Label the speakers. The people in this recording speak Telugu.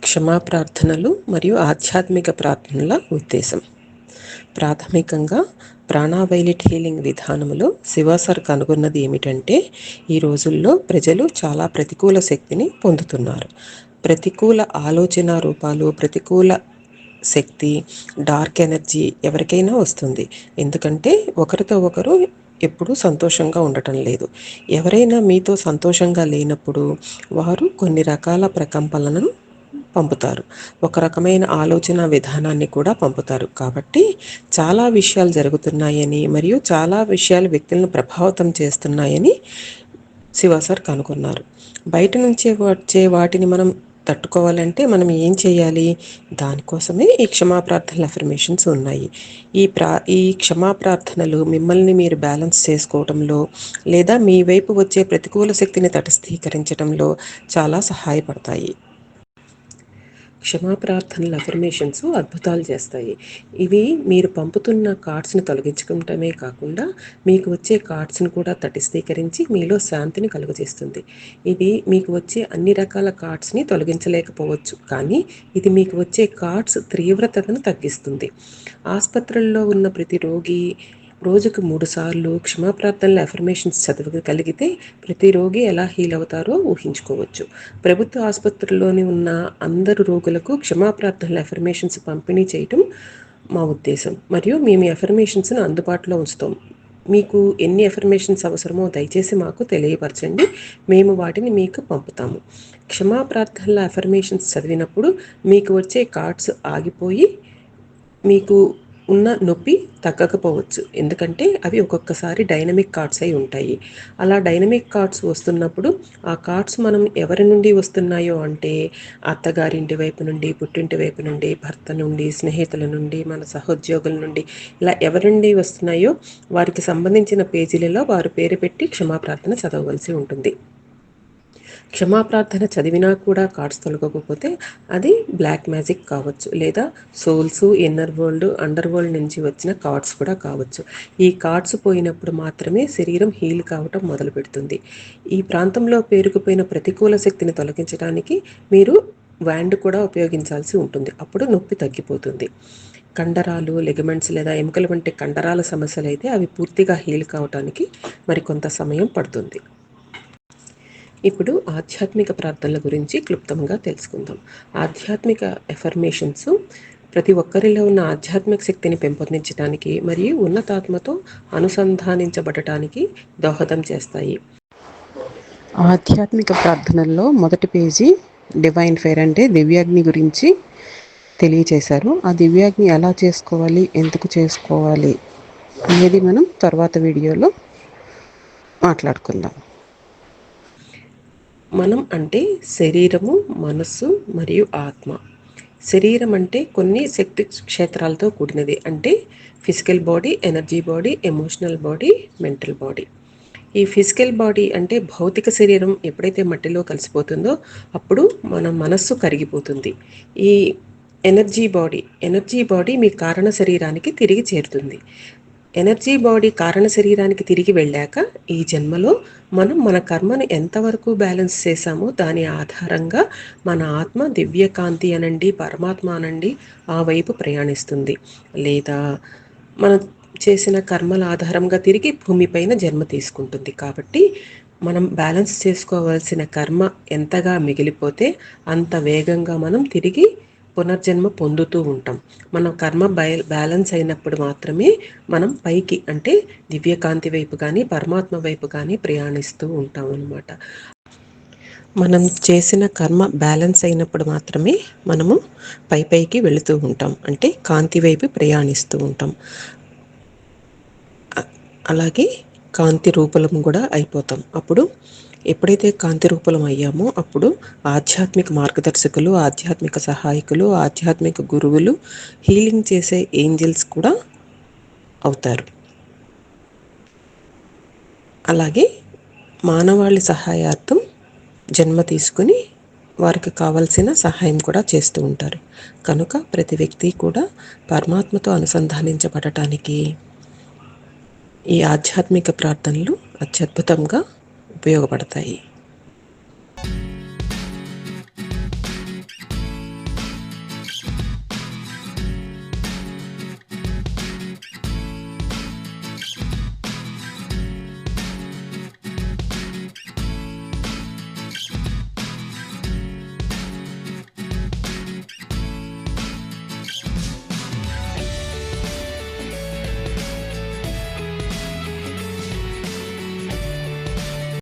Speaker 1: క్షమా ప్రార్థనలు మరియు ఆధ్యాత్మిక ప్రార్థనల ఉద్దేశం. ప్రాథమికంగా ప్రాణావైలిట్ హీలింగ్ విధానంలో శివాసర్ కనుగొన్నది ఏమిటంటే ఈ రోజుల్లో ప్రజలు చాలా ప్రతికూల శక్తిని పొందుతున్నారు. ప్రతికూల ఆలోచన రూపాలు ప్రతికూల శక్తి డార్క్ ఎనర్జీ ఎవరికైనా వస్తుంది. ఎందుకంటే ఒకరితో ఒకరు ఎప్పుడూ సంతోషంగా ఉండటం లేదు. ఎవరైనా మీతో సంతోషంగా లేనప్పుడు వారు కొన్ని రకాల ప్రకంపనలను పంపుతారు. ఒక రకమైన ఆలోచన విధానాన్ని కూడా పంపుతారు. కాబట్టి చాలా విషయాలు జరుగుతున్నాయని మరియు చాలా విషయాలు వ్యక్తులను ప్రభావితం చేస్తున్నాయని శివ సార్ కనుగొన్నారు. బయట నుంచి వచ్చే వాటిని మనం తట్టుకోవాలంటే మనం ఏం చేయాలి? దానికోసమే ఈ క్షమాప్రార్థనల అఫర్మేషన్స్ ఉన్నాయి. ఈ ప్రా ఈ క్షమాప్రార్థనలు మిమ్మల్ని మీరు బ్యాలెన్స్ చేసుకోవడంలో లేదా మీ వైపు వచ్చే ప్రతికూల శక్తిని తటస్థీకరించడంలో చాలా సహాయపడతాయి. క్షమాప్రార్థనల అఫర్మేషన్స్ అద్భుతాలు చేస్తాయి. ఇవి మీరు పంపుతున్న కార్డ్స్ని తొలగించుకుంటమే కాకుండా మీకు వచ్చే కార్డ్స్ని కూడా తటిస్థీకరించి మీలో శాంతిని కలుగజేస్తుంది. ఇది మీకు వచ్చే అన్ని రకాల కార్డ్స్ని తొలగించలేకపోవచ్చు. కానీ ఇది మీకు వచ్చే కార్డ్స్ తీవ్రతను తగ్గిస్తుంది. ఆసుపత్రుల్లో ఉన్న ప్రతి రోగి రోజుకు మూడు సార్లు క్షమాప్రార్థనల అఫర్మేషన్స్ చదవగలిగితే ప్రతి రోగి ఎలా హీల్ అవుతారో ఊహించుకోవచ్చు. ప్రభుత్వ ఆసుపత్రుల్లోని ఉన్న అందరు రోగులకు క్షమాప్రార్థనల అఫర్మేషన్స్ పంపిణీ చేయటం మా ఉద్దేశం. మరియు మేము ఈ అఫర్మేషన్స్ను అందుబాటులో ఉంచుతాం. మీకు ఎన్ని అఫర్మేషన్స్ అవసరమో దయచేసి మాకు తెలియపరచండి. మేము వాటిని మీకు పంపుతాము. క్షమాప్రార్థనల అఫర్మేషన్స్ చదివినప్పుడు మీకు వచ్చే కార్డ్స్ ఆగిపోయి మీకు ఉన్న నొప్పి తగ్గకపోవచ్చు. ఎందుకంటే అవి ఒక్కొక్కసారి డైనమిక్ కార్డ్స్ అయి ఉంటాయి. అలా డైనమిక్ కార్డ్స్ వస్తున్నప్పుడు ఆ కార్డ్స్ మనం ఎవరి నుండి వస్తున్నాయో అంటే అత్తగారింటి వైపు నుండి పుట్టింటి వైపు నుండి భర్త నుండి స్నేహితుల నుండి మన సహోద్యోగుల నుండి ఇలా ఎవరి నుండి వస్తున్నాయో వారికి సంబంధించిన పేజీలలో వారు పేరు పెట్టి క్షమాప్రార్థన చదవవలసి ఉంటుంది. క్షమాప్రార్థన చదివినా కూడా కార్డ్స్ తొలగకపోతే అది బ్లాక్ మ్యాజిక్ కావచ్చు. లేదా souls inner world under world నుంచి వచ్చిన కార్డ్స్ కూడా కావచ్చు. ఈ కార్డ్స్ పోయినప్పుడు మాత్రమే శరీరం హీల్ కావటం మొదలు పెడుతుంది. ఈ ప్రాంతంలో పేరుకుపోయిన ప్రతికూల శక్తిని తొలగించడానికి మీరు వ్యాండ్ కూడా ఉపయోగించాల్సి ఉంటుంది. అప్పుడు నొప్పి తగ్గిపోతుంది. కండరాలు లెగమెంట్స్ లేదా ఎముకల వంటి కండరాల సమస్యలు అయితే అవి పూర్తిగా హీల్ కావటానికి మరికొంత సమయం పడుతుంది. ఇప్పుడు ఆధ్యాత్మిక ప్రార్థనల గురించి క్లుప్తంగా తెలుసుకుందాం. ఆధ్యాత్మిక ఎఫర్మేషన్స్ ప్రతి ఒక్కరిలో ఉన్న ఆధ్యాత్మిక శక్తిని పెంపొందించడానికి మరియు ఉన్నతాత్మతో అనుసంధానించబడటానికి దోహదం చేస్తాయి. ఆధ్యాత్మిక ప్రార్థనల్లో మొదటి పేజీ డివైన్ ఫైర్ అంటే దివ్యాగ్ని గురించి తెలియచేశారు. ఆ దివ్యాగ్ని ఎలా చేసుకోవాలి? ఎందుకు చేసుకోవాలి? అనేది మనం తర్వాత వీడియోలో మాట్లాడుకుందాం. మనం అంటే శరీరము మనస్సు మరియు ఆత్మ. శరీరం అంటే కొన్ని శక్తి క్షేత్రాలతో కూడినది. అంటే physical body energy body emotional body mental body. ఈ ఫిజికల్ బాడీ అంటే భౌతిక శరీరం ఎప్పుడైతే మట్టిలో కలిసిపోతుందో అప్పుడు మన మనస్సు కరిగిపోతుంది. ఈ ఎనర్జీ బాడీ ఎనర్జీ బాడీ మీ కారణ శరీరానికి తిరిగి చేరుతుంది. ఎనర్జీ బాడీ కారణ శరీరానికి తిరిగి వెళ్ళాక ఈ జన్మలో మనం మన కర్మను ఎంతవరకు బ్యాలెన్స్ చేశామో దాని ఆధారంగా మన ఆత్మ దివ్యకాంతి అనండి పరమాత్మ అనండి ఆ వైపు ప్రయాణిస్తుంది. లేదా మనం చేసిన కర్మల ఆధారంగా తిరిగి భూమిపైన జన్మ తీసుకుంటుంది. కాబట్టి మనం బ్యాలెన్స్ చేసుకోవాల్సిన కర్మ ఎంతగా మిగిలిపోతే అంత వేగంగా మనం తిరిగి పునర్జన్మ పొందుతూ ఉంటాం. మనం కర్మ బ్యాలెన్స్ అయినప్పుడు మాత్రమే మనం పైకి అంటే దివ్యకాంతి వైపు కానీ పరమాత్మ వైపు కానీ ప్రయాణిస్తూ ఉంటాం అనమాట మనం చేసిన కర్మ బ్యాలెన్స్ అయినప్పుడు మాత్రమే మనము పై పైకి వెళుతూ ఉంటాం. అంటే కాంతి వైపు ప్రయాణిస్తూ ఉంటాం. అలాగే కాంతి రూపలం కూడా అయిపోతాం. అప్పుడు ఎప్పుడైతే కాంతి రూపలం అయ్యామో అప్పుడు ఆధ్యాత్మిక మార్గదర్శకులు ఆధ్యాత్మిక సహాయకులు ఆధ్యాత్మిక గురువులు హీలింగ్ చేసే ఏంజల్స్ కూడా అవుతారు. అలాగే మానవాళి సహాయార్థం జన్మ తీసుకుని వారికి కావలసిన సహాయం కూడా చేస్తూ ఉంటారు. కనుక ప్రతి వ్యక్తి కూడా పరమాత్మతో అనుసంధానించబడటానికి ఈ ఆధ్యాత్మిక ప్రార్థనలు అత్యద్భుతంగా ఉపయోగపడతాయి.